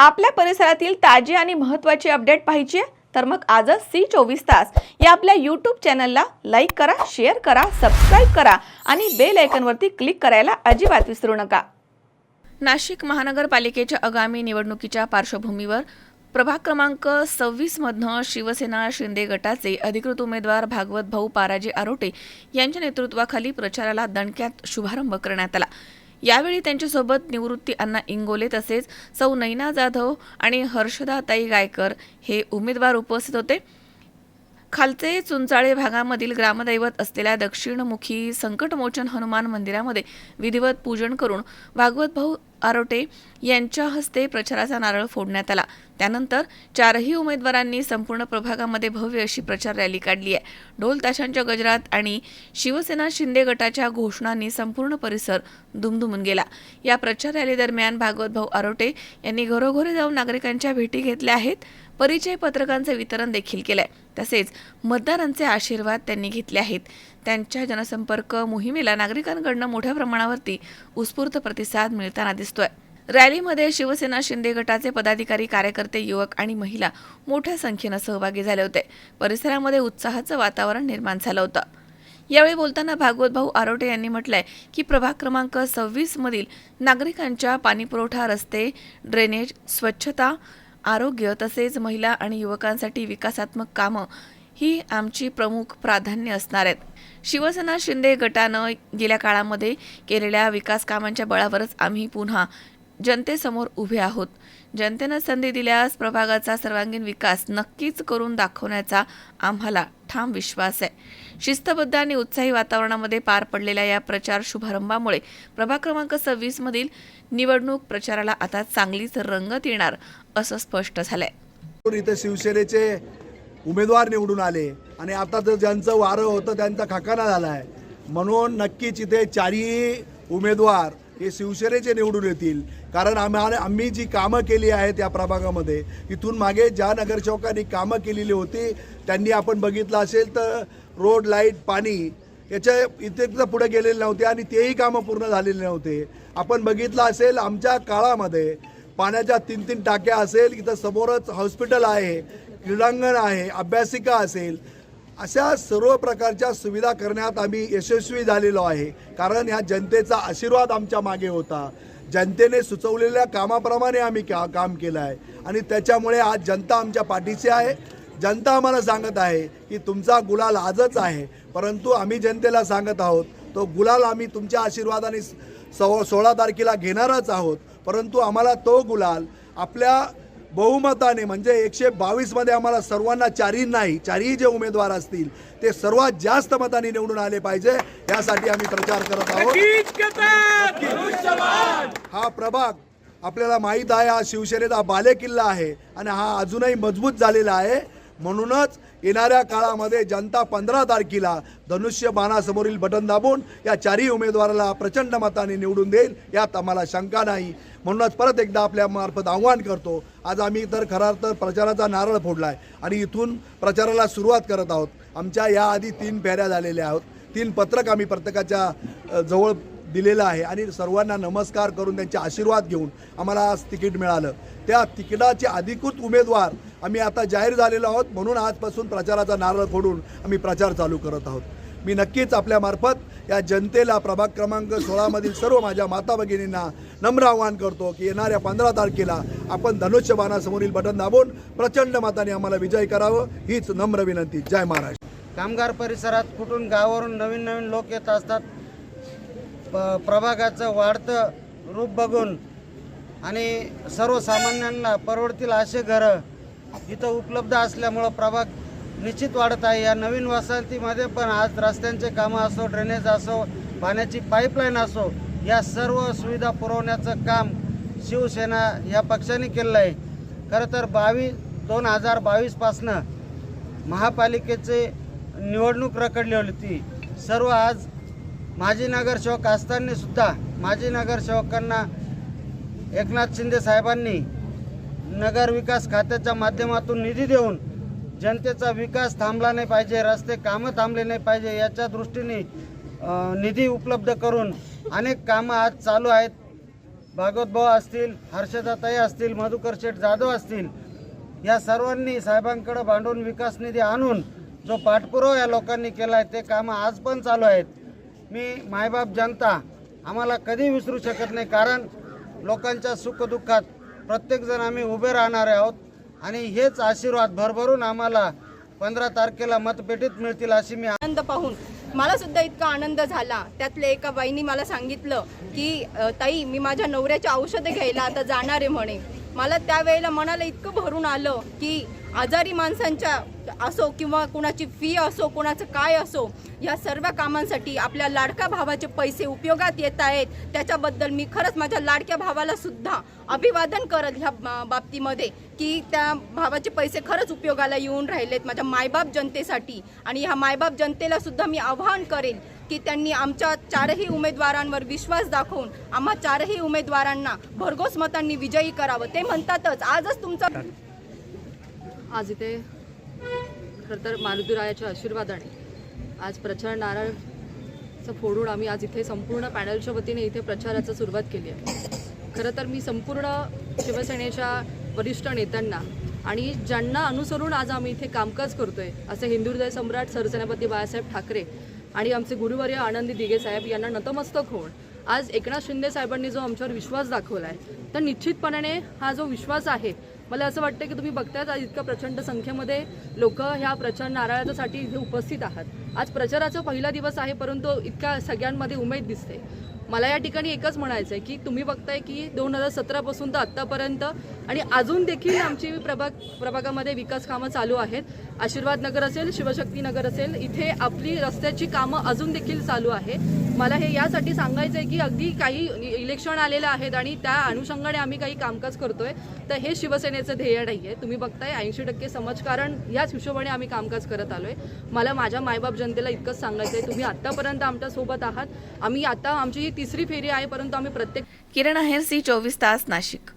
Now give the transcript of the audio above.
आपल्या परिसरातील ताजी आणि महत्त्वाची अपडेट पाहिजे? तर मग आजच सी चोवीस तास या आपल्या यूट्यूब चॅनलला लाईक करा शेअर करा सबस्क्राईब करा आणि बेल आयकनवरती क्लिक करायला अजिबात विसरू नका. नाशिक महानगरपालिकेच्या आगामी निवडणुकीच्या पार्श्वभूमीवर प्रभाग क्रमांक सव्वीसमधनं शिवसेना शिंदे गटाचे अधिकृत उमेदवार भागवत भाऊ पाराजी आरोटे यांच्या नेतृत्वाखाली प्रचाराला दणक्यात शुभारंभ करण्यात आला. यावेळी त्यांच्यासोबत निवृत्ती अण्णा इंगोले तसेच सौ नैना जाधव आणि हर्षदाताई गायकर हे उमेदवार उपस्थित होते. खालचे चुंचाळे भागामधील ग्रामदैवत असलेल्या दक्षिणमुखी संकटमोचन हनुमान मंदिरामध्ये विधिवत पूजन करून भागवत भाऊ आरोटे यांच्या हस्ते प्रचाराचा नारळ फोडण्यात आला. त्यानंतर चारही उमेदवारांनी संपूर्ण प्रभागामध्ये भव्य अशी प्रचार रॅली काढली आहे. ढोल ताशांच्या गजरात आणि शिवसेना शिंदे गटाच्या घोषणांनी संपूर्ण परिसर दुमदुमून गेला. या प्रचार रॅली दरम्यान भागवत भाऊ आरोटे यांनी घरोघरी जाऊन नागरिकांच्या भेटी घेतल्या आहेत. परिचय पत्रकांचे वितरण देखील केलंय. तसेच मतदारांचे आशीर्वाद त्यांनी घेतले आहेत. त्यांच्या जनसंपर्क मोहिमेला नागरिकांकडनं मोठ्या प्रमाणावरती उत्स्फूर्त प्रतिसाद मिळताना दिसतोय. रॅलीमध्ये शिवसेना शिंदे गटाचे पदाधिकारी कार्यकर्ते युवक आणि महिला मोठ्या संख्येनं सहभागी झाले होते. परिसरामध्ये उत्साहाचं वातावरण निर्माण झालं होतं. यावेळी बोलताना भागवत भाऊ आरोटे यांनी म्हटलंय की प्रभाग क्रमांक सव्वीस मधील नागरिकांच्या पाणीपुरवठा रस्ते ड्रेनेज स्वच्छता आरोग्य तसेच महिला आणि युवकांसाठी विकासात्मक कामं ही आमची प्रमुख प्राधान्य असणार आहेत. शिवसेना शिंदे गटानं गेल्या काळामध्ये केलेल्या विकास कामांच्या बळावरच आम्ही पुन्हा जनतेसमोर उभे आहोत. जनतेनं संधी दिल्यास प्रभागाचा सर्वांगीण विकास नक्कीच करून दाखवण्याचा आम्हाला ठाम विश्वास आहे. शिस्तबद्ध आणि उत्साही वातावरणामध्ये पार पडलेल्या या प्रचार शुभारंभामुळे प्रभाग क्रमांक सव्वीस मधील निवडणूक प्रचाराला आता चांगलीच रंगत येणार असं स्पष्ट झालंय. इथं शिवसेनेचे उमेदवार निवडून आले आणि आता तर ज्यांचं वारं होतं त्यांचा खाकाना झाला आहे म्हणून नक्कीच इथे चारही उमेदवार हे शिवसेनेचे निवडून येतील कारण आम्ही आम्ही जी कामं केली आहेत या प्रभागामध्ये इथून मागे ज्या नगरसेवकांनी कामं केलेली होती त्यांनी आपण बघितलं असेल तर रोड लाइट पाणी याच्या इथे तर पुढे गेलेले नव्हते आणि तेही कामं पूर्ण झालेले नव्हते. आपण बघितलं असेल आमच्या काळामध्ये पाण्याच्या तीन तीन टाक्या असेल इथं समोरच हॉस्पिटल आहे क्रीडांगण आहे अभ्यासिका असेल अशा सर्व प्रकारच्या सुविधा करण्यात आम्ही यशस्वी झालेलो आहे. कारण ह्या जनतेचा आशीर्वाद आमच्या मागे होता. जनतेने सुचवलेल्या कामाप्रमाणे आम्ही का काम केलं आहे. आणि त्याच्यामुळे आज जनता आमच्या पाठीशी आहे. जनता आम्हाला सांगत आहे की तुमचा गुलाल आजच आहे. परंतु आम्ही जनतेला सांगत आहोत तो गुलाल आम्ही तुमच्या आशीर्वादाने सो सोळा तारखेला घेणारच आहोत. परंतु आम्हाला तो गुलाल आपल्या बहुमताने म्हणजे एकशे बावीसमध्ये आम्हाला सर्वांना चारही नाही चारही जे उमेदवार असतील ते सर्वात जास्त मताने निवडून आले पाहिजे. यासाठी आम्ही प्रचार करत आहोत. हा प्रभाग आपल्याला माहीत आहे हा शिवसेनेचा बालेकिल्ला आहे आणि हा अजूनही मजबूत झालेला आहे. म्हणूनच येणाऱ्या काळामध्ये जनता पंधरा तारखेला धनुष्य बाणासमोरील बटन दाबून या चारही उमेदवाराला प्रचंड मताने निवडून देईल यात आम्हाला शंका नाही. म्हणूनच परत एकदा आपल्यामार्फत आव्हान करतो. आज आम्ही तर खरा तर प्रचाराचा नारळ फोडला आहे आणि इथून प्रचाराला सुरुवात करत आहोत. आमच्या याआधी तीन फेऱ्या झालेल्या आहोत. तीन पत्रक आम्ही प्रत्येकाच्या जवळ दिलेलं आहे आणि सर्वांना नमस्कार करून त्यांचे आशीर्वाद घेऊन आम्हाला आज तिकीट मिळालं. त्या तिकिटाचे अधिकृत उमेदवार आम्ही आता जाहीर झालेलो आहोत म्हणून आजपासून प्रचाराचा नारळ फोडून आम्ही प्रचार चालू करत आहोत. मी नक्कीच आपल्यामार्फत या जनतेला प्रभाग क्रमांक सोळामधील सर्व माझ्या माता भगिनींना नम्र आवाहन करतो की येणाऱ्या पंधरा तारखेला आपण धनुष्यबाणासमोरील बटन दाबून प्रचंड मताने आम्हाला विजय करावं हीच नम्र विनंती. जय महाराष्ट्र. कामगार परिसरात कुठून गावावरून नवीन नवीन लोक येत असतात प- प्रभागाचं वाढतं रूप बघून आणि सर्वसामान्यांना परवडतील असे घरं इथं उपलब्ध असल्यामुळं प्रभाग निश्चित वाढत आहे. या नवीन वसाहतीमध्ये पण आज रस्त्यांचे कामं असो ड्रेनेज असो पाण्याची पाईपलाईन असो या सर्व सुविधा पुरवण्याचं काम शिवसेना या पक्षाने केलेलं आहे. खरं तर बावीस दोन हजार बावीसपासनं महापालिकेचे निवडणूक रखडली होती. सर्व आज माजी नगरसेवक असताना सुद्धा माजी नगरसेवकांना एकनाथ शिंदे साहेबांनी नगर विकास खात्याच्या माध्यमातून निधी देऊन जनतेचा विकास थांबला नाही पाहिजे रस्ते कामं थांबले नाही पाहिजे याच्या दृष्टीने निधी उपलब्ध करून अनेक कामं आज चालू आहेत. भागवत भाऊ असतील हर्षदाताई असतील मधुकर शेठ जाधव असतील या सर्वांनी साहेबांकडे भांडून विकास निधी आणून जो पाठपुरावा या लोकांनी केला आहे ते कामं आज पण चालू आहेत. मी मायबाप जनता आम्हाला कधी विसरू शकत नाही कारण लोकांच्या सुखदुःखात प्रत्येकजण आम्ही उभे राहणार आहोत आणि हेच आशीर्वाद भरभरून आम्हाला पंधरा तारखेला मतपेटीत मिळतील अशी मी आनंद पाहून. मला सुद्धा इतका आनंद झाला. त्यातल्या एका बाईनी मला सांगितलं की ताई मी माझ्या नवऱ्याचे औषधं घ्यायला आता जाणार आहे म्हणे. मला त्यावेळेला मनाला इतकं भरून आलं की आजारी माणसांच्या असो किंवा कुणाची फी असो कुणाचं काय असो या सर्व कामांसाठी आपल्या लाडक्या भावाचे पैसे उपयोगात येत आहेत. त्याच्याबद्दल मी खरंच माझ्या लाडक्या भावाला सुद्धा अभिवादन करत ह्या बा- बाबतीमध्ये की त्या भावाचे पैसे खरंच उपयोगाला येऊन राहिलेत माझ्या मायबाप जनतेसाठी. आणि ह्या मायबाप जनतेला सुद्धा मी आवाहन करेन की त्यांनी आमच्या चारही उमेदवारांवर विश्वास दाखवून आम्हा चारही उमेदवारांना भरघोस मतांनी विजयी करावं. ते म्हणतातच आजच तुमचा आज इथे खरं तर मारुतीरायाच्या आशीर्वादाने आज प्रचार नारळचं फोडून आम्ही आज इथे संपूर्ण पॅनलच्या वतीने इथे प्रचाराचं सुरुवात केली आहे. खरं तर मी संपूर्ण शिवसेनेच्या वरिष्ठ नेत्यांना आणि ज्यांना अनुसरून आज आम्ही इथे कामकाज करतोय असे हिंदुहृदय सम्राट सरसेनापती बाळासाहेब ठाकरे आणि आमचे गुरुवर्य आनंदी दिघे साहेब यांना नतमस्तक होऊन आज एकनाथ शिंदे साहेबांनी जो आमच्यावर विश्वास दाखवला आहे तर निश्चितपणाने हा जो विश्वास आहे मला असं वाटतं की तुम्ही बघतायच आज इतक्या प्रचंड संख्येमध्ये लोक ह्या प्रचार नारळाच्यासाठी इथे उपस्थित आहात. आज प्रचाराचा पहिला दिवस आहे परंतु इतक्या सगळ्यांमध्ये उमेद दिसते. मला या ठिकाणी एकच म्हणायचं आहे की तुम्ही बघताय की दोन हजार सतरापासून तर आत्तापर्यंत आणि अजून देखील आमची प्रभाग प्रभागामध्ये विकास कामं चालू आहेत. आशीर्वाद नगर असेल शिवशक्ती नगर असेल इथे आपली रस्त्याची कामं अजून देखील चालू आहे. मला हे यासाठी सांगायचं आहे की अगदी काही इलेक्शन आलेलं आहेत आणि त्या अनुषंगाने आम्ही काही कामकाज करतोय. तर हे शिवसेनेचं ध्येय नाही आहे तुम्ही बघताय ऐंशी टक्के समाजकारण याच हिशोबाने आम्ही कामकाज करत आलोय. मला माझ्या मायबाप जनतेला इतकंच सांगायचं आहे तुम्ही आत्तापर्यंत आमच्यासोबत आहात. आम्ही आता आमची ही तिसरी फेरी आहे परंतु आम्ही प्रत्येक किरण आहेर सी चोवीस तास नाशिक.